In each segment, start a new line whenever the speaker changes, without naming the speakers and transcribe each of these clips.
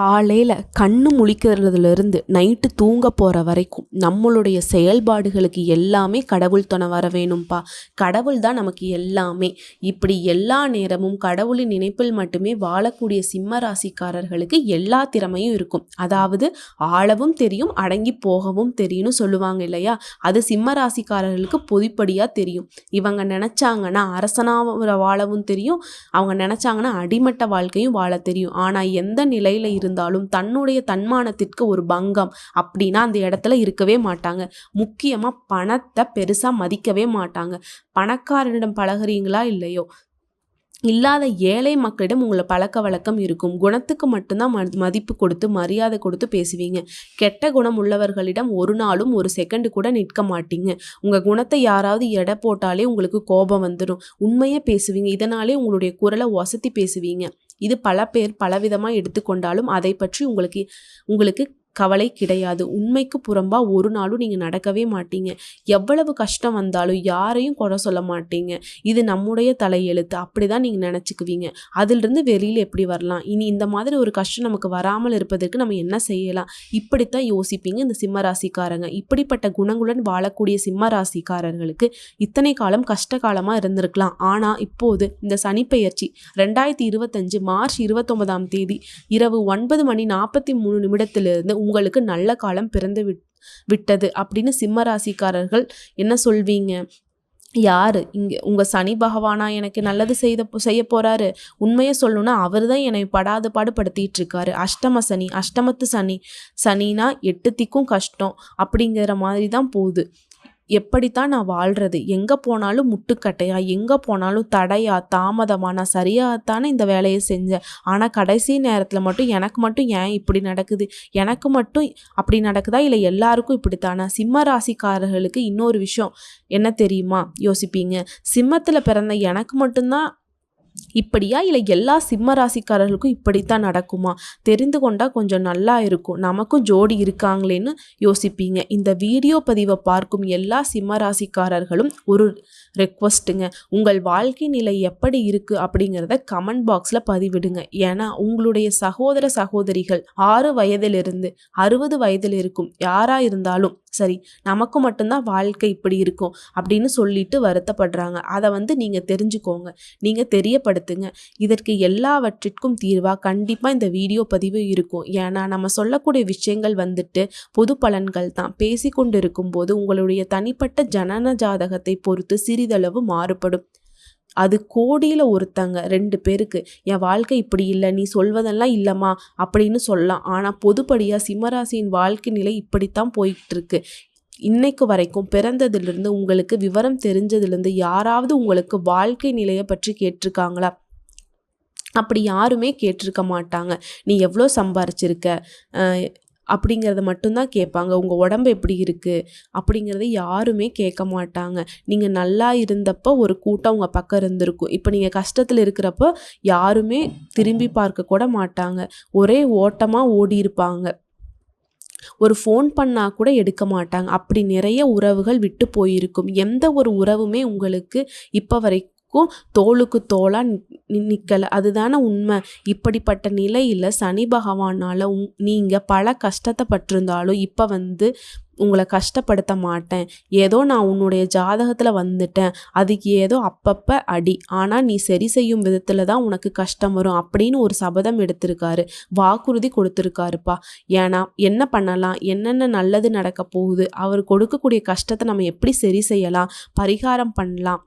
காலையில் கண்ணு முழிக்கிறதுலேருந்து நைட்டு தூங்க போகிற வரைக்கும் நம்மளுடைய செயல்பாடுகளுக்கு எல்லாமே கடவுள் துணை வர வேணும்ப்பா கடவுள் தான் நமக்கு எல்லாமே. இப்படி எல்லா நேரமும் கடவுளின் நினைப்பில் மட்டுமே வாழக்கூடிய சிம்ம ராசிக்காரர்களுக்கு எல்லா திறமையும் இருக்கும். அதாவது ஆளவும் தெரியும் அடங்கி போகவும் தெரியும்னு சொல்லுவாங்க இல்லையா? அது சிம்ம ராசிக்காரர்களுக்கு பொதுப்படியாக தெரியும். இவங்க நினச்சாங்கன்னா அரசனாக வாழவும் தெரியும். அவங்க நினச்சாங்கன்னா அடிமட்ட வாழ்க்கையும் வாழ தெரியும். ஆனால் எந்த நிலையில் இருந்தாலும் தன்னுடைய தன்மானத்திற்கு ஒரு பங்கம் அப்படின்னா அந்த இடத்துல இருக்கவே மாட்டாங்க. முக்கியமாக பணத்தை பெருசாக மதிக்கவே மாட்டாங்க. பணக்காரனிடம் பழகுறீங்களா இல்லையோ? இல்லாத ஏழை மக்களிடம் உங்களை பழக்க வழக்கம் இருக்கும். குணத்துக்கு மட்டும்தான் ம மதிப்பு கொடுத்து மரியாதை கொடுத்து பேசுவீங்க. கெட்ட குணம் உள்ளவர்களிடம் ஒரு நாளும் ஒரு செகண்டு கூட நிற்க மாட்டீங்க. உங்கள் குணத்தை யாராவது எடை போட்டாலே உங்களுக்கு கோபம் வந்துடும் உண்மையாக பேசுவீங்க. இதனாலே உங்களுடைய குரலை வசதி பேசுவீங்க. இது பல பேர் பலவிதமாக எடுத்துக்கொண்டாலும் அதை பற்றி உங்களுக்கு உங்களுக்கு கவலை கிடையாது. உண்மைக்கு புறம்பாக ஒரு நாளும் நீங்கள் நடக்கவே மாட்டீங்க. எவ்வளவு கஷ்டம் வந்தாலும் யாரையும் குறை சொல்ல மாட்டீங்க. இது நம்முடைய தலையெழுத்து. அப்படி தான் நீங்கள் நினச்சிக்குவீங்க. அதிலிருந்து வெளியில் எப்படி வரலாம்? இனி இந்த மாதிரி ஒரு கஷ்டம் நமக்கு வராமல் இருப்பதற்கு நம்ம என்ன செய்யலாம்? இப்படித்தான் யோசிப்பீங்க இந்த சிம்ம ராசிக்காரங்க இப்படிப்பட்ட குணங்களுடன் வாழக்கூடிய சிம்ம ராசிக்காரர்களுக்கு இத்தனை காலம் கஷ்ட காலமாக இருந்திருக்கலாம். ஆனால் இப்போது இந்த சனிப்பெயர்ச்சி ரெண்டாயிரத்தி இருபத்தஞ்சு மார்ச் இருபத்தொன்பதாம் தேதி இரவு ஒன்பது மணி நாற்பத்தி மூணு நிமிடத்திலிருந்து உங்களுக்கு நல்ல காலம் பிறந்து விட் விட்டது அப்படின்னு சிம்ம ராசிக்காரர்கள் என்ன சொல்வீங்க? யார்? இங்கே உங்கள் சனி பகவானா எனக்கு நல்லது செய்த செய்ய போகிறாரு உண்மையை சொல்லணும்னா அவர் தான் என்னை படாத பாடுபடுத்திட்டு இருக்காரு அஷ்டம சனி அஷ்டமத்து சனி சனினா எட்டு திக்கும் கஷ்டம் அப்படிங்கிற மாதிரி தான் போகுது. எப்படித்தான் நான் வாழ்கிறது எங்கே போனாலும் முட்டுக்கட்டையா? எங்கே போனாலும் தடையா? தாமதமாக நான் சரியாகத்தானே இந்த வேலையை செஞ்சேன்? ஆனால் கடைசி நேரத்தில் மட்டும் எனக்கு மட்டும் ஏன் இப்படி நடக்குது? எனக்கு மட்டும் அப்படி நடக்குதா? இல்லை எல்லாருக்கும் இப்படித்தானா? சிம்ம ராசிக்காரர்களுக்கு இன்னொரு விஷயம். என்ன தெரியுமா? யோசிப்பீங்க. சிம்மத்தில் பிறந்த எனக்கு மட்டும்தான் இப்படியா? இல்லை எல்லா சிம்ம ராசிக்காரர்களுக்கும் இப்படித்தான் நடக்குமா? தெரிந்து கொண்டால் கொஞ்சம் நல்லா இருக்கும். நமக்கும் ஜோடி இருக்காங்களேன்னு யோசிப்பீங்க. இந்த வீடியோ பதிவை பார்க்கும் எல்லா சிம்ம ராசிக்காரர்களும் ஒரு ரெக்வஸ்ட்டுங்க உங்கள் வாழ்க்கை நிலை எப்படி இருக்குது அப்படிங்கிறத கமெண்ட் பாக்ஸில் பதிவிடுங்க. ஏன்னா உங்களுடைய சகோதர சகோதரிகள் ஆறு வயதிலிருந்து அறுபது வயதில் இருக்கும். யாராக இருந்தாலும் சரி நமக்கு மட்டும்தான் வாழ்க்கை இப்படி இருக்கும் அப்படின்னு சொல்லிட்டு வருத்தப்படுறாங்க. அதை வந்து நீங்கள் தெரிஞ்சுக்கோங்க. நீங்கள் தெரிய தெரியப்படுத்துங்க. இதற்கு எல்லாவற்றிற்கும் தீர்வாக கண்டிப்பாக இந்த வீடியோ பதிவு இருக்கும். ஏன்னா நம்ம சொல்லக்கூடிய விஷயங்கள் வந்துட்டு பொது பலன்கள் தான். பேசிக்கொண்டு இருக்கும்போது உங்களுடைய தனிப்பட்ட ஜனன ஜாதகத்தை பொறுத்து சிறிதளவு மாறுபடும். அது கோடியில் ஒருத்தங்க ரெண்டு பேருக்கு. என் வாழ்க்கை இப்படி இல்லை நீ சொல்வதெல்லாம் இல்லைம்மா அப்படின்னு சொல்லலாம். ஆனால் பொதுப்படியாக சிம்மராசியின் வாழ்க்கை நிலை இப்படித்தான் போயிட்டுருக்கு இன்னைக்கு வரைக்கும் பிறந்ததிலிருந்து உங்களுக்கு விவரம் தெரிஞ்சதுலேருந்து யாராவது உங்களுக்கு வாழ்க்கை நிலையை பற்றி கேட்டிருக்காங்களா? அப்படி யாருமே கேட்டிருக்க மாட்டாங்க. நீ எவ்வளோ சம்பாரிச்சிருக்க? அப்படிங்கிறத மட்டும்தான் கேட்பாங்க. உங்கள் உடம்பு எப்படி இருக்குது அப்படிங்கிறத யாருமே கேட்க மாட்டாங்க. நீங்கள் நல்லா இருந்தப்போ ஒரு கூட்டம் உங்கள் பக்கம் இருந்திருக்கும். இப்போ நீங்கள் கஷ்டத்தில் இருக்கிறப்போ யாருமே திரும்பி பார்க்க கூட மாட்டாங்க. ஒரே ஓட்டமாக ஓடி இருப்பாங்க ஒரு ஃபோன் பண்ணால் கூட எடுக்க மாட்டாங்க. அப்படி நிறைய உறவுகள் விட்டு போயிருக்கும். எந்த ஒரு உறவுமே உங்களுக்கு இப்போ வரைக்கும் இருக்கும் தோளுக்கு தோளாக நிற்கலை அதுதானே உண்மை. இப்படிப்பட்ட நிலையில் சனி பகவானால் உங் நீங்கள் பல கஷ்டத்தை பட்டிருந்தாலும் இப்போ வந்து உங்களை கஷ்டப்படுத்த மாட்டேன். ஏதோ நான் உன்னுடைய ஜாதகத்தில் வந்துட்டேன். அதுக்கு ஏதோ அப்பப்போ அடி. ஆனால் நீ சரி செய்யும் விதத்தில் தான் உனக்கு கஷ்டம் வரும் அப்படின்னு ஒரு சபதம் எடுத்திருக்காரு. வாக்குறுதி கொடுத்துருக்காருப்பா. ஏன்னா என்ன பண்ணலாம்? என்னென்ன நல்லது நடக்க போகுது? அவர் கொடுக்கக்கூடிய கஷ்டத்தை நம்ம எப்படி சரி செய்யலாம்? பரிகாரம் பண்ணலாம்.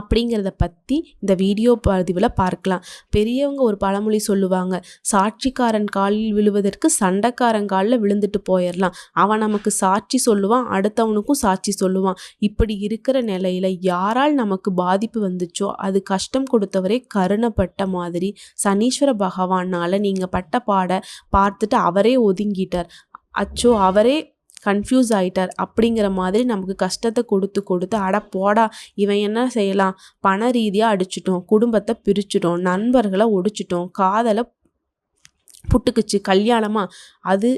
அப்படிங்கிறத பற்றி இந்த வீடியோ பதிவில் பார்க்கலாம். பெரியவங்க ஒரு பழமொழி சொல்லுவாங்க சாட்சிக்காரன் காலில் விழுவதற்கு சண்டைக்காரன் காலில் விழுந்துட்டு போயிடலாம் அவன் நமக்கு சாட்சி சொல்லுவான் அடுத்தவனுக்கும் சாட்சி சொல்லுவான். இப்படி இருக்கிற நிலையில் யாரால் நமக்கு பாதிப்பு வந்துச்சோ அது கஷ்டம் கொடுத்தவரே கருணப்பட்ட மாதிரி சனீஸ்வர பகவானால் நீங்கள் பட்ட பாட பார்த்துட்டு அவரே ஒதுங்கிட்டார். அச்சோ அவரே கன்ஃபியூஸ் ஆகிட்டார் அப்படிங்கிற மாதிரி நமக்கு கஷ்டத்தை கொடுத்து கொடுத்து அட போடா இவன் என்ன செய்யலாம்? பண ரீதியாக அடிச்சிட்டோம் குடும்பத்தை பிரிச்சிட்டோம் நண்பர்களை ஒடிச்சிட்டோம் காதலை புட்டுக்குச்சு கல்யாணமாக அது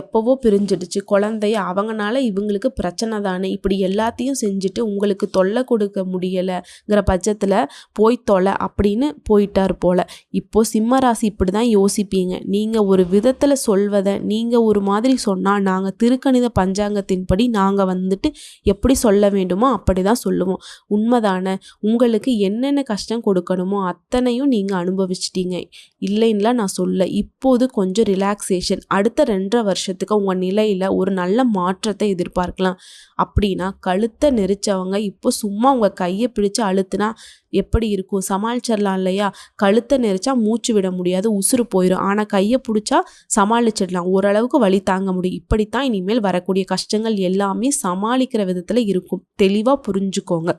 எப்போவோ பிரிஞ்சிடுச்சு. குழந்தைய அவங்கனால இவங்களுக்கு பிரச்சனை தானே. இப்படி எல்லாத்தையும் செஞ்சுட்டு உங்களுக்கு தொல்லை கொடுக்க முடியலைங்கிற பட்சத்தில் போய் தொலை அப்படின்னு போயிட்டார் போல். இப்போது சிம்ம ராசி இப்படி தான் யோசிப்பீங்க. நீங்கள் ஒரு விதத்தில் சொல்வதை நீங்கள் ஒரு மாதிரி சொன்னால் நாங்கள் திருக்கணித பஞ்சாங்கத்தின்படி நாங்கள் வந்துட்டு எப்படி சொல்ல வேண்டுமோ அப்படி தான் சொல்லுவோம். உண்மைதானே? உங்களுக்கு என்னென்ன கஷ்டம் கொடுக்கணுமோ அத்தனையும் நீங்கள் அனுபவிச்சிட்டீங்க. இல்லைன்னுலாம் நான் சொல்ல இப்போது கொஞ்சம் ரிலாக்ஸேஷன் அடுத்த ரெண்டரை வருஷத்துக்கு உங்கள் நிலையில் ஒரு நல்ல மாற்றத்தை எதிர்பார்க்கலாம். அப்படின்னா கழுத்தை நெரிச்சவங்க இப்போ சும்மா உங்கள் கையை பிடிச்சு அழுத்துனா எப்படி இருக்கும்? சமாளிச்சிடலாம் இல்லையா? கழுத்தை நெரிச்சா மூச்சு விட முடியாது உசுறு போயிடும் ஆனால் கையை பிடிச்சா சமாளிச்சிடலாம். ஓரளவுக்கு வழி தாங்க முடியும். இப்படித்தான் இனிமேல் வரக்கூடிய கஷ்டங்கள் எல்லாமே சமாளிக்கிற விதத்தில் இருக்கும். தெளிவாக புரிஞ்சுக்கோங்க.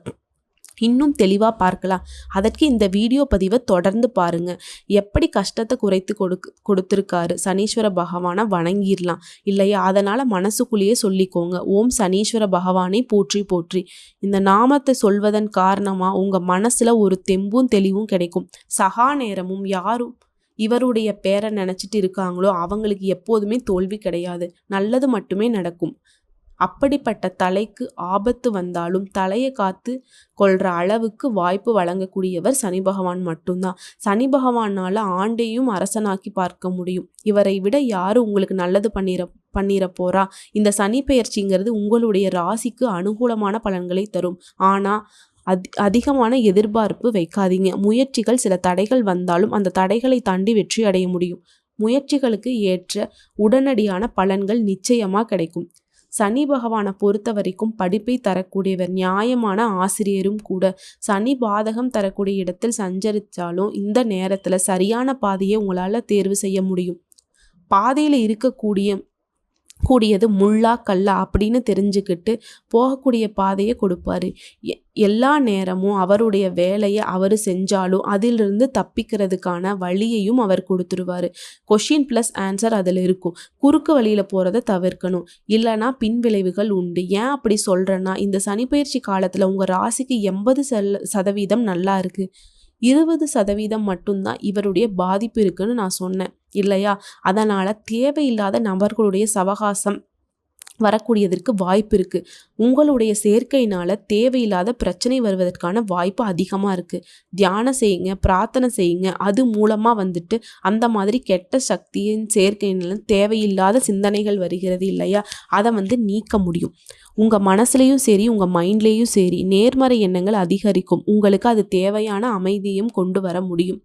இன்னும் தெளிவாக பார்க்கலாம். அதற்கு இந்த வீடியோ பதிவை தொடர்ந்து பாருங்க. எப்படி கஷ்டத்தை குறைத்து கொடுக்கு கொடுத்துருக்காரு. சனீஸ்வர பகவானை வணங்கிடலாம் இல்லையா? அதனால் மனசுக்குள்ளேயே சொல்லிக்கோங்க. ஓம் சனீஸ்வர பகவானை போற்றி போற்றி. இந்த நாமத்தை சொல்வதன் காரணமாக உங்கள் மனசில் ஒரு தெம்பும் தெளிவும் கிடைக்கும். சகா நேரமும் யாரும் இவருடைய பேரை நினச்சிட்டு இருக்காங்களோ அவங்களுக்கு எப்போதுமே தோல்வி கிடையாது. நல்லது மட்டுமே நடக்கும். அப்படிப்பட்ட தலைக்கு ஆபத்து வந்தாலும் தலையை காத்து கொள்கிற அளவுக்கு வாய்ப்பு வழங்கக்கூடியவர் சனி பகவான் மட்டும்தான். சனி பகவானால் ஆண்டையும் அரசனாக்கி பார்க்க முடியும். இவரை விட யாரும் உங்களுக்கு நல்லது பண்ணிட பண்ணிட போறா? இந்த சனி பெயர்ச்சிங்கிறது உங்களுடைய ராசிக்கு அனுகூலமான பலன்களை தரும். ஆனால் அதி அதிகமான எதிர்பார்ப்பு வைக்காதீங்க. முயற்சிகள் சில தடைகள் வந்தாலும் அந்த தடைகளை தாண்டி வெற்றி அடைய முடியும். முயற்சிகளுக்கு ஏற்ற உடனடியான பலன்கள் நிச்சயமாக கிடைக்கும். சனி பகவானை பொறுத்த வரைக்கும் படிப்பை தரக்கூடியவர் நியாயமான ஆசிரியரும் கூட. சனி பாதகம் தரக்கூடிய இடத்தில் சஞ்சரித்தாலும் இந்த நேரத்தில் சரியான பாதையை உங்களால் தேர்வு செய்ய முடியும். பாதையில் இருக்கக்கூடிய கூடியது முள்ளா கல்லா அப்படின்னு தெரிஞ்சுக்கிட்டு போகக்கூடிய பாதையை கொடுப்பாரு. எல்லா நேரமும் அவருடைய வேலையை அவர் செஞ்சாலும் அதிலிருந்து தப்பிக்கிறதுக்கான வழியையும் அவர் கொடுத்துருவார். கொஷின் ப்ளஸ் ஆன்சர் அதில் இருக்கும். குறுக்கு வழியில் போகிறத தவிர்க்கணும். இல்லைனா பின்விளைவுகள் உண்டு. ஏன் அப்படி சொல்கிறேன்னா இந்த சனிப்பயிற்சி காலத்தில் உங்கள் ராசிக்கு எண்பது சதவீதம் நல்லா இருக்குது இருபது சதவீதம் மட்டும்தான் இவருடைய பாதிப்பு இருக்குன்னு நான் சொன்னேன் இல்லையா? அதனால் தேவையில்லாத நபர்களுடைய சவகாசம் வரக்கூடியதற்கு வாய்ப்பு இருக்குது உங்களுடைய சேர்க்கையினால் தேவையில்லாத பிரச்சனை வருவதற்கான வாய்ப்பு அதிகமாக இருக்குது தியானம் செய்யுங்க பிரார்த்தனை செய்யுங்க. அது மூலமாக வந்துட்டு அந்த மாதிரி கெட்ட சக்தியின் சேர்க்கையினால தேவையில்லாத சிந்தனைகள் வருகிறது இல்லையா? அதை வந்து நீக்க முடியும். உங்கள் மனசுலேயும் சரி உங்கள் மைண்ட்லேயும் சரி நேர்மறை எண்ணங்கள் அதிகரிக்கும். உங்களுக்கு அது தேவையான அமைதியும் கொண்டு வர முடியும்.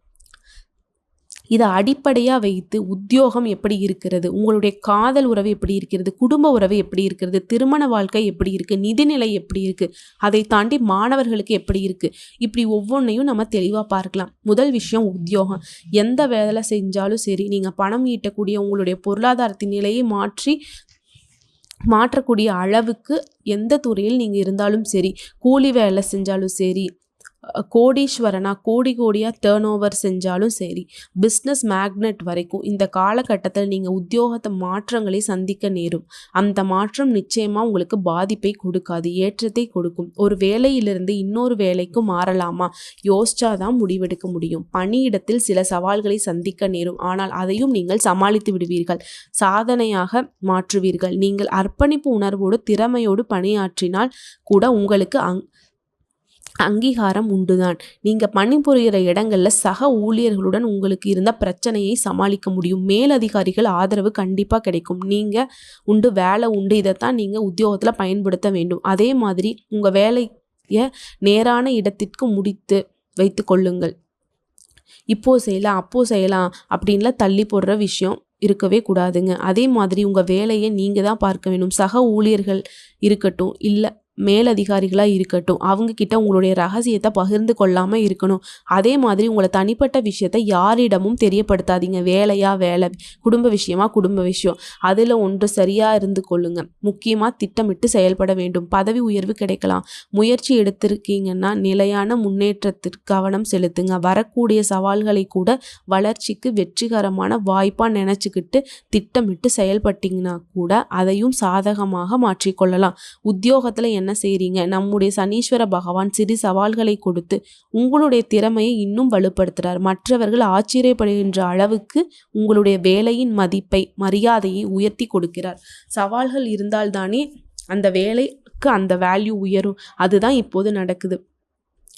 இதை அடிப்படையாக வைத்து உத்தியோகம் எப்படி இருக்கிறது உங்களுடைய காதல் உறவு எப்படி இருக்கிறது குடும்ப உறவு எப்படி இருக்கிறது திருமண வாழ்க்கை எப்படி இருக்குது நிதிநிலை எப்படி இருக்குது அதை தாண்டி மாணவர்களுக்கு எப்படி இருக்குது இப்படி ஒவ்வொன்றையும் நம்ம தெளிவாக பார்க்கலாம். முதல் விஷயம் உத்தியோகம். எந்த வேலை செஞ்சாலும் சரி நீங்கள் பணம் ஈட்டக்கூடிய உங்களுடைய பொருளாதாரத்தின் நிலையை மாற்றி மாற்றக்கூடிய அளவுக்கு எந்த துறையில் நீங்கள் இருந்தாலும் சரி கூலி வேலை செஞ்சாலும் சரி கோடீஸ்வரனாக கோடி கோடியாக டேர்ன் ஓவர் செஞ்சாலும் சரி பிஸ்னஸ் மேக்னெட் வரைக்கும் இந்த காலகட்டத்தில் நீங்கள் உத்தியோகத்தை மாற்றங்களை சந்திக்க நேரும். அந்த மாற்றம் நிச்சயமாக உங்களுக்கு பாதிப்பை கொடுக்காது ஏற்றத்தை கொடுக்கும். ஒரு வேலையிலிருந்து இன்னொரு வேலைக்கு மாறலாமா? யோசிச்சாதான் முடிவெடுக்க முடியும். பணியிடத்தில் சில சவால்களை சந்திக்க நேரும். ஆனால் அதையும் நீங்கள் சமாளித்து விடுவீர்கள். சாதனையாக மாற்றுவீர்கள். நீங்கள் அர்ப்பணிப்பு உணர்வோடு திறமையோடு பணியாற்றினால் கூட உங்களுக்கு அங் அங்கீகாரம் உண்டுதான். நீங்கள் பணிபுரிகிற இடங்களில் சக ஊழியர்களுடன் உங்களுக்கு இருந்த பிரச்சனையை சமாளிக்க முடியும். மேலதிகாரிகள் ஆதரவு கண்டிப்பாக கிடைக்கும். நீங்கள் உண்டு வேலை உண்டு இதைத்தான் நீங்கள் உத்தியோகத்தில் பயன்படுத்த வேண்டும். அதே மாதிரி உங்கள் வேலையை நேரான இடத்திற்கு முடித்து வைத்து கொள்ளுங்கள். இப்போ செய்யலாம் அப்போ செய்யலாம் அப்படின்லாம் தள்ளி போடுற விஷயம் இருக்கவே கூடாதுங்க. அதே மாதிரி உங்கள் வேலையை நீங்கள் தான் பார்க்க வேண்டும். சக ஊழியர்கள் இருக்கட்டும் இல்லை மேலதிகாரிகளாக இருக்கட்டும். அவங்கக்கிட்ட உங்களுடைய ரகசியத்தை பகிர்ந்து கொள்ளாமல் இருக்கணும். அதே மாதிரி உங்களை தனிப்பட்ட விஷயத்தை யாரிடமும் தெரியப்படுத்தாதீங்க. வேலையாக வேலை. குடும்ப விஷயமா குடும்ப விஷயம். அதில் ஒன்று சரியாக இருந்து கொள்ளுங்க. முக்கியமாக திட்டமிட்டு செயல்பட வேண்டும். பதவி உயர்வு கிடைக்கலாம். முயற்சி எடுத்திருக்கீங்கன்னா நிலையான முன்னேற்றத்திற்கு கவனம் செலுத்துங்க. வரக்கூடிய சவால்களை கூட வளர்ச்சிக்கு வெற்றிகரமான வாய்ப்பாக நினச்சிக்கிட்டு திட்டமிட்டு செயல்பட்டீங்கன்னா கூட அதையும் சாதகமாக மாற்றிக்கொள்ளலாம். உத்தியோகத்தில் என்ன செய்கிறீங்க நம்முடைய சனீஸ்வர பகவான் சிறு சவால்களை கொடுத்து உங்களுடைய திறமையை இன்னும் வலுப்படுத்துகிறார் மற்றவர்கள் ஆச்சரியப்படுகின்ற அளவுக்கு உங்களுடைய வேலையின் மதிப்பை மரியாதையை உயர்த்தி கொடுக்கிறார். சவால்கள் இருந்தால்தானே அந்த வேலைக்கு அந்த வேல்யூ உயரும். அதுதான் இப்போது நடக்குது.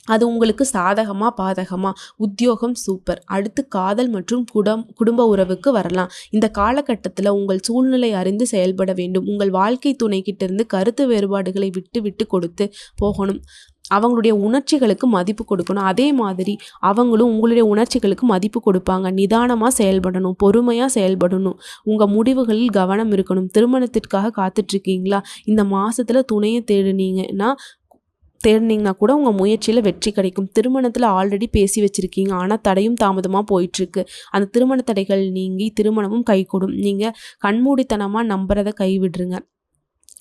அது உங்களுக்கு சாதகமாக பாதகமாக உத்தியோகம் சூப்பர். அடுத்து காதல் மற்றும் குடம் குடும்ப உறவுக்கு வரலாம். இந்த காலகட்டத்தில் உங்கள் சூழ்நிலை அறிந்து செயல்பட வேண்டும். உங்கள் வாழ்க்கை துணை இருந்து கருத்து வேறுபாடுகளை விட்டு விட்டு கொடுத்து போகணும். அவங்களுடைய உணர்ச்சிகளுக்கு மதிப்பு கொடுக்கணும். அதே மாதிரி அவங்களும் உங்களுடைய உணர்ச்சிகளுக்கு மதிப்பு கொடுப்பாங்க. நிதானமாக செயல்படணும். பொறுமையாக செயல்படணும். உங்கள் முடிவுகளில் கவனம் இருக்கணும். திருமணத்திற்காக காத்துட்ருக்கீங்களா? இந்த மாதத்தில் துணையை தேடுனீங்கன்னா தேடினீங்கன்னா கூட உங்கள் முயற்சியில் வெற்றி கிடைக்கும். திருமணத்தில் ஆல்ரெடி பேசி வச்சுருக்கீங்க. ஆனால் தடையும் தாமதமாக போயிட்டுருக்கு. அந்த திருமண தடைகள் நீங்கி திருமணமும் கைகூடும். நீங்கள் கண்மூடித்தனமாக நம்புறதை கைவிடுருங்க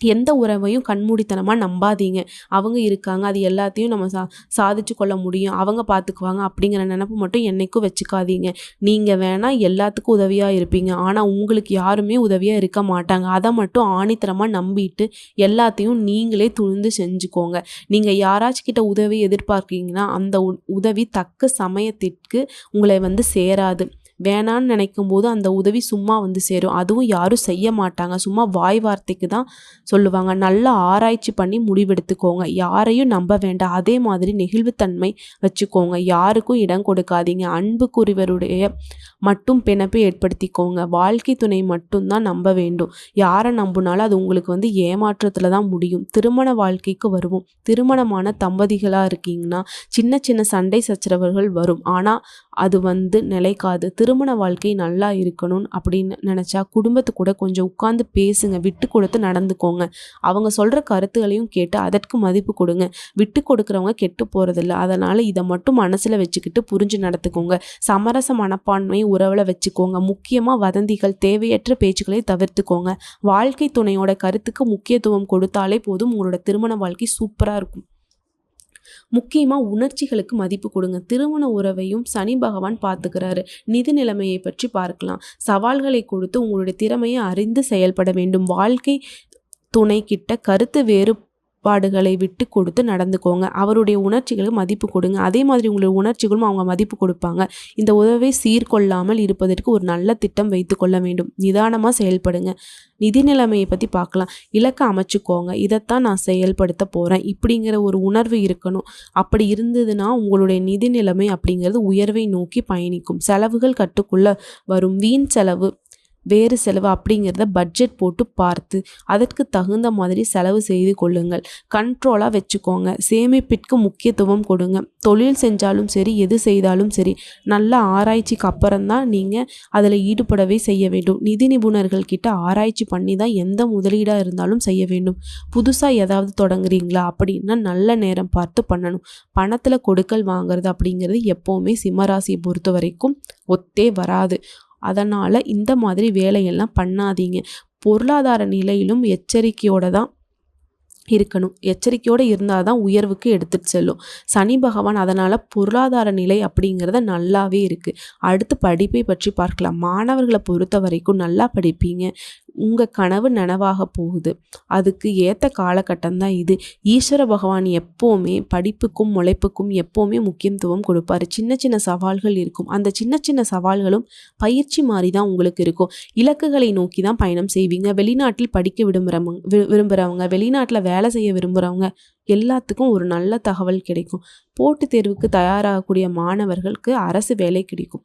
எந்த உறவையும் கண்மூடித்தனமாக நம்பாதீங்க. அவங்க இருக்காங்க அது எல்லாத்தையும் நம்ம சா சாதிச்சு கொள்ள முடியும். அவங்க பார்த்துக்குவாங்க அப்படிங்கிற நினப்பு மட்டும் என்றைக்கும் வச்சுக்காதீங்க. நீங்கள் வேணால் எல்லாத்துக்கும் உதவியாக இருப்பீங்க. ஆனால் உங்களுக்கு யாருமே உதவியாக இருக்க மாட்டாங்க. அதை மட்டும் ஆணித்தரமாக நம்பிட்டு எல்லாத்தையும் நீங்களே துணிந்து செஞ்சுக்கோங்க. நீங்கள் யாராச்சும் கிட்ட உதவி எதிர்பார்க்கீங்கன்னா அந்த உதவி தக்க சமயத்திற்கு உங்களை வந்து சேராது. வேணான்னு நினைக்கும் போது அந்த உதவி சும்மா வந்து சேரும். அதுவும் யாரும் செய்ய மாட்டாங்க. சும்மா வாய் வார்த்தைக்கு தான் சொல்லுவாங்க. நல்லா ஆராய்ச்சி பண்ணி முடிவெடுத்துக்கோங்க. யாரையும் நம்ப வேண்டாம். அதே மாதிரி நெகிழ்வுத்தன்மை வச்சுக்கோங்க. யாருக்கும் இடம் கொடுக்காதீங்க. அன்புக்குரியவருடைய மட்டும் பிணைப்பை ஏற்படுத்திக்கோங்க. வாழ்க்கை துணை மட்டும்தான் நம்ப வேண்டும். யாரை நம்பினாலும் அது உங்களுக்கு வந்து ஏமாற்றத்தில் தான் முடியும். திருமண வாழ்க்கைக்கு வருவோம். திருமணமான தம்பதிகளாக இருக்கீங்கன்னா சின்ன சின்ன சண்டை சச்சரவர்கள் வரும். ஆனால் அது வந்து நிலைக்காது. திருமண வாழ்க்கை நல்லா இருக்கணும் அப்படின்னு நினச்சா குடும்பத்து கூட கொஞ்சம் உட்காந்து பேசுங்க. விட்டு கொடுத்து நடந்துக்கோங்க. அவங்க சொல்கிற கருத்துகளையும் கேட்டு அதற்கு மதிப்பு கொடுங்க. விட்டு கொடுக்குறவங்க கெட்டு போகிறதில்ல அதனால் இதை மட்டும் மனசில் வச்சுக்கிட்டு புரிஞ்சு நடத்துக்கோங்க சமரச மனப்பான்மை உறவில் வச்சுக்கோங்க. முக்கியமாக வதந்திகள் தேவையற்ற பேச்சுக்களை தவிர்த்துக்கோங்க. வாழ்க்கை துணையோட கருத்துக்கு முக்கியத்துவம் கொடுத்தாலே போதும். உங்களோட திருமண வாழ்க்கை சூப்பராக இருக்கும். முக்கியமாக உணர்ச்சிகளுக்கு மதிப்பு கொடுங்க. திருமண உறவையும் சனி பகவான் பார்த்துக்கிறாரு. நிதி நிலைமையை பற்றி பார்க்கலாம். சவால்களை கொடுத்து உங்களுடைய திறமையை அறிந்து செயல்பட வேண்டும். வாழ்க்கை துணை கிட்ட கருத்து வேறு பாடுகளை விட்டு கொடுத்து நடந்துக்கோங்க. அவருடைய உணர்ச்சிகளுக்கு மதிப்பு கொடுங்க. அதே மாதிரி உங்களுடைய உணர்ச்சிகளும் அவங்க மதிப்பு கொடுப்பாங்க. இந்த உதவை சீர்கொள்ளாமல் இருப்பதற்கு ஒரு நல்ல திட்டம் வைத்து கொள்ள வேண்டும். நிதானமாக செயல்படுங்க. நிதி நிலைமையை பற்றி பார்க்கலாம். இலக்கை அமைச்சுக்கோங்க. இதைத்தான் நான் செயல்படுத்த போகிறேன் இப்படிங்கிற ஒரு உணர்வு இருக்கணும். அப்படி இருந்ததுன்னா உங்களுடைய நிதி நிலைமை அப்படிங்கிறது உயர்வை நோக்கி பயணிக்கும். செலவுகள் கட்டுக்குள்ளே வரும். வீண் செலவு வேறு செலவு அப்படிங்கிறத பட்ஜெட் போட்டு பார்த்து அதற்கு தகுந்த மாதிரி செலவு செய்து கொள்ளுங்கள். கண்ட்ரோலாக வச்சுக்கோங்க. சேமிப்பிற்கு முக்கியத்துவம் கொடுங்க. தொழில் செஞ்சாலும் சரி எது செய்தாலும் சரி நல்ல ஆராய்ச்சிக்கு அப்புறம்தான் நீங்கள் அதில் ஈடுபடவே செய்ய வேண்டும். நிதி நிபுணர்கள் கிட்ட ஆராய்ச்சி பண்ணி தான் எந்த முதலீடாக இருந்தாலும் செய்ய வேண்டும். புதுசாக ஏதாவது தொடங்குறீங்களா அப்படின்னா நல்ல நேரம் பார்த்து பண்ணணும். பணத்தில் கொடுக்கல் வாங்குறது அப்படிங்கிறது எப்போவுமே சிம்மராசியை பொறுத்த வரைக்கும் ஒத்தே வராது. அதனால் இந்த மாதிரி வேலையெல்லாம் பண்ணாதீங்க. பொருளாதார நிலையிலும் எச்சரிக்கையோடு தான் இருக்கணும். எச்சரிக்கையோடு இருந்தால் தான் உயர்வுக்கு எடுத்துகிட்டு செல்லும். சனி பகவான் அதனால் பொருளாதார நிலை அப்படிங்கிறத நல்லாவே இருக்குது அடுத்து படிப்பை பற்றி பார்க்கலாம். மாணவர்களை பொறுத்த வரைக்கும் நல்லா படிப்பீங்க. உங்கள் கனவு நனவாக போகுது. அதுக்கு ஏற்ற காலகட்டம் தான் இது. ஈஸ்வர பகவான் எப்போவுமே படிப்புக்கும் முளைப்புக்கும் எப்போவுமே முக்கியத்துவம் கொடுப்பாரு. சின்ன சின்ன சவால்கள் இருக்கும். அந்த சின்ன சின்ன சவால்களும் பயிற்சி மாதிரி தான் உங்களுக்கு இருக்கும். இலக்குகளை நோக்கி தான் பயணம் செய்வீங்க. வெளிநாட்டில் படிக்க விரும்புகிறவங்க விரும்புகிறவங்க வெளிநாட்டில் வேலை செய்ய விரும்புகிறவங்க எல்லாத்துக்கும் ஒரு நல்ல தகவல் கிடைக்கும். போட்டித் தேர்வுக்கு தயாராகக்கூடிய மாணவர்களுக்கு அரசு வேலை கிடைக்கும்.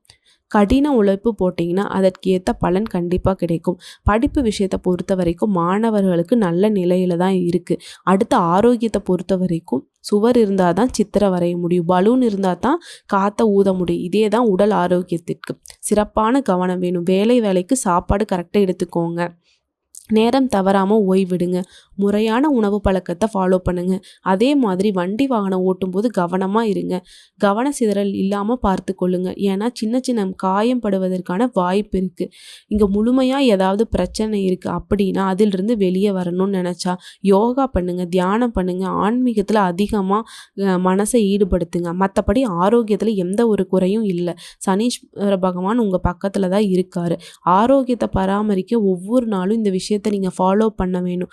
கடின உழைப்பு போட்டிங்கன்னா அதற்கு ஏற்ற பலன் கண்டிப்பாக கிடைக்கும். படிப்பு விஷயத்தை பொறுத்த வரைக்கும் மாணவர்களுக்கு நல்ல நிலையில தான் இருக்குது அடுத்த ஆரோக்கியத்தை பொறுத்த வரைக்கும் சுவர் இருந்தால் தான் சித்திரை வரைய முடியும். பலூன் இருந்தால் தான் காற்றை ஊத முடியும். இதே தான் உடல் ஆரோக்கியத்திற்கு. சிறப்பான கவனம் வேணும். வேலை வேலைக்கு சாப்பாடு கரெக்டாக எடுத்துக்கோங்க. நேரம் தவறாமல் ஓய்விடுங்க. முறையான உணவு பழக்கத்தை ஃபாலோ பண்ணுங்கள் அதே மாதிரி வண்டி வாகனம் ஓட்டும்போது கவனமாக இருங்க. கவன சிதறல் இல்லாமல் பார்த்து கொள்ளுங்க ஏன்னா சின்ன சின்ன காயம் படுவதற்கான வாய்ப்பு இருக்குது இங்கே முழுமையாக ஏதாவது பிரச்சனை இருக்குது அப்படின்னா அதிலிருந்து வெளியே வரணும்னு நினச்சா யோகா பண்ணுங்கள் தியானம் பண்ணுங்கள் ஆன்மீகத்தில் அதிகமாக மனசை ஈடுபடுத்துங்க. மற்றபடி ஆரோக்கியத்தில் எந்த ஒரு குறையும் இல்லை. சனீஸ்வர பகவான் உங்கள் பக்கத்தில் தான் இருக்கார். ஆரோக்கியத்தை பராமரிக்க ஒவ்வொரு நாளும் இந்த விஷயத்தை நீங்கள் ஃபாலோ பண்ண வேணும்.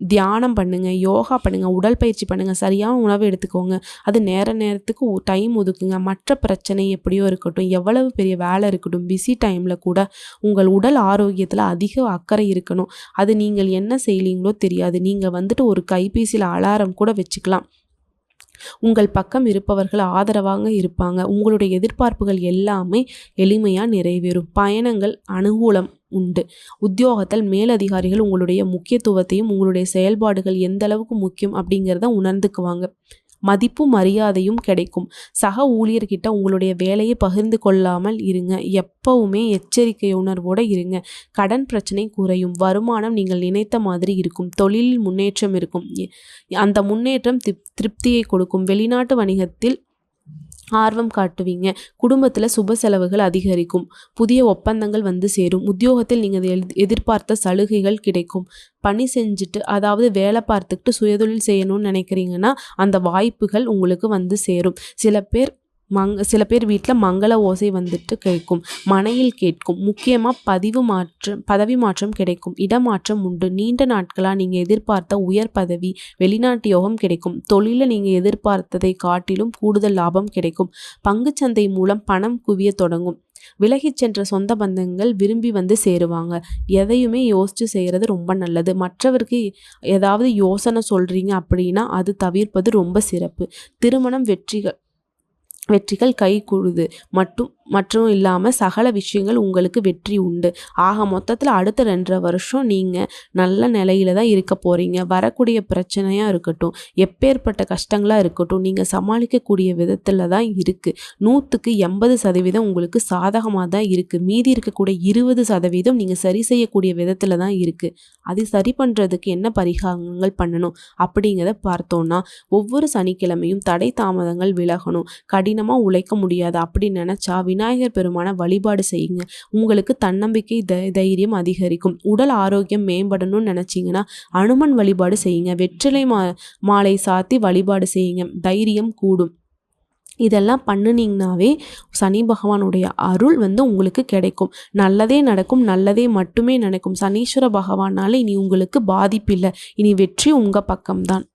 தியானம் பண்ணுங்கள் யோகா பண்ணுங்கள் உடற்பயிற்சி பண்ணுங்கள் சரியான உணவு எடுத்துக்கோங்க. அது நேர நேரத்துக்கு டைம் ஒதுக்குங்க. மற்ற பிரச்சனை எப்படியோ இருக்கட்டும் எவ்வளவு பெரிய வேலை இருக்கட்டும் பிஸி டைமில் கூட உங்கள் உடல் ஆரோக்கியத்தில் அதிக அக்கறை இருக்கணும். அது நீங்கள் என்ன செய்யலீங்களோ தெரியாது. நீங்கள் வந்துட்டு ஒரு கைபேசியில் அலாரம் கூட வச்சுக்கலாம். உங்கள் பக்கம் இருப்பவர்கள் ஆதரவாக இருப்பாங்க. உங்களுடைய எதிர்பார்ப்புகள் எல்லாமே எளிமையாக நிறைவேறும். பயணங்கள் அனுகூலம். உண்டு. உத்தியோகத்தில் மேலதிகாரிகள் உங்களுடைய முக்கியத்துவத்தையும் உங்களுடைய செயல்பாடுகள் எந்த அளவுக்கு முக்கியம் அப்படிங்கிறத உணர்ந்துக்குவாங்க. மதிப்பும் மரியாதையும் கிடைக்கும். சக ஊழியர்கிட்ட உங்களுடைய வேலையை பகிர்ந்து கொள்ளாமல் இருங்க. எப்பவுமே எச்சரிக்கை உணர்வோடு இருங்க. கடன் பிரச்சனை குறையும். வருமானம் நீங்கள் நினைத்த மாதிரி இருக்கும். தொழிலில் முன்னேற்றம் இருக்கும். அந்த முன்னேற்றம் திருப்தியை கொடுக்கும். வெளிநாட்டு வணிகத்தில் ஆர்வம் காட்டுவீங்க. குடும்பத்தில் சுப செலவுகள் அதிகரிக்கும். புதிய ஒப்பந்தங்கள் வந்து சேரும். உத்தியோகத்தில் நீங்கள் எதிர்பார்த்த சலுகைகள் கிடைக்கும். பணி செஞ்சுட்டு அதாவது வேலை பார்த்துக்கிட்டு சுயதொழில் செய்யணும்னு நினைக்கிறீங்கன்னா அந்த வாய்ப்புகள் உங்களுக்கு வந்து சேரும். சில பேர் மங் சில பேர் வீட்டில் மங்கள ஓசை வந்துட்டு கேட்கும். மனையில் கேட்கும். முக்கியமாக பதிவு மாற்றம் பதவி மாற்றம் கிடைக்கும். இடமாற்றம் உண்டு. நீண்ட நாட்களாக நீங்கள் எதிர்பார்த்த உயர் பதவி வெளிநாட்டு யோகம் கிடைக்கும். தொழிலில் நீங்கள் எதிர்பார்த்ததை காட்டிலும் கூடுதல் லாபம் கிடைக்கும். பங்குச்சந்தை மூலம் பணம் குவிய தொடங்கும். விலகிச் சென்ற சொந்த பந்தங்கள் விரும்பி வந்து சேருவாங்க. எதையுமே யோசித்து செய்கிறது ரொம்ப நல்லது. மற்றவருக்கு ஏதாவது யோசனை சொல்கிறீங்க அப்படின்னா அது தவிர்ப்பது ரொம்ப சிறப்பு. திருமணம் வெற்றிகள் வெற்றிகள் கை மட்டும் மற்றும் இல்லாமல் சகல விஷயங்கள் உங்களுக்கு வெற்றி உண்டு. ஆக மொத்தத்தில் அடுத்த ரெண்டரை வருஷம் நீங்கள் நல்ல நிலையில தான் இருக்க போகிறீங்க வரக்கூடிய பிரச்சனையாக இருக்கட்டும் எப்பேற்பட்ட கஷ்டங்களாக இருக்கட்டும் நீங்கள் சமாளிக்கக்கூடிய விதத்தில் தான் இருக்குது நூற்றுக்கு எண்பது சதவீதம் உங்களுக்கு சாதகமாக தான் இருக்குது மீதி இருக்கக்கூடிய இருபது சதவீதம் நீங்கள் சரி செய்யக்கூடிய விதத்தில் தான் இருக்குது அது சரி பண்ணுறதுக்கு என்ன பரிகாரங்கள் பண்ணணும் அப்படிங்கிறத பார்த்தோன்னா ஒவ்வொரு சனிக்கிழமையும் தடை தாமதங்கள் விலகணும். கடினமாக உழைக்க முடியாது. அப்படி நினச்சா விநாயகர் பெருமான வழிபாடு செய்யுங்க. உங்களுக்கு தன்னம்பிக்கை தை தைரியம் அதிகரிக்கும். உடல் ஆரோக்கியம் மேம்படணும்னு நினச்சிங்கன்னா அனுமன் வழிபாடு செய்யுங்க. வெற்றிலை மா மாலை சாத்தி வழிபாடு செய்யுங்க. தைரியம் கூடும். இதெல்லாம் பண்ணினீங்கனாவே சனி பகவானுடைய அருள் வந்து உங்களுக்கு கிடைக்கும். நல்லதே நடக்கும் நல்லதே மட்டுமே நடக்கும் சனீஸ்வர பகவானால் இனி உங்களுக்கு பாதிப்பில்லை. இனி வெற்றி உங்கள் பக்கம்தான்.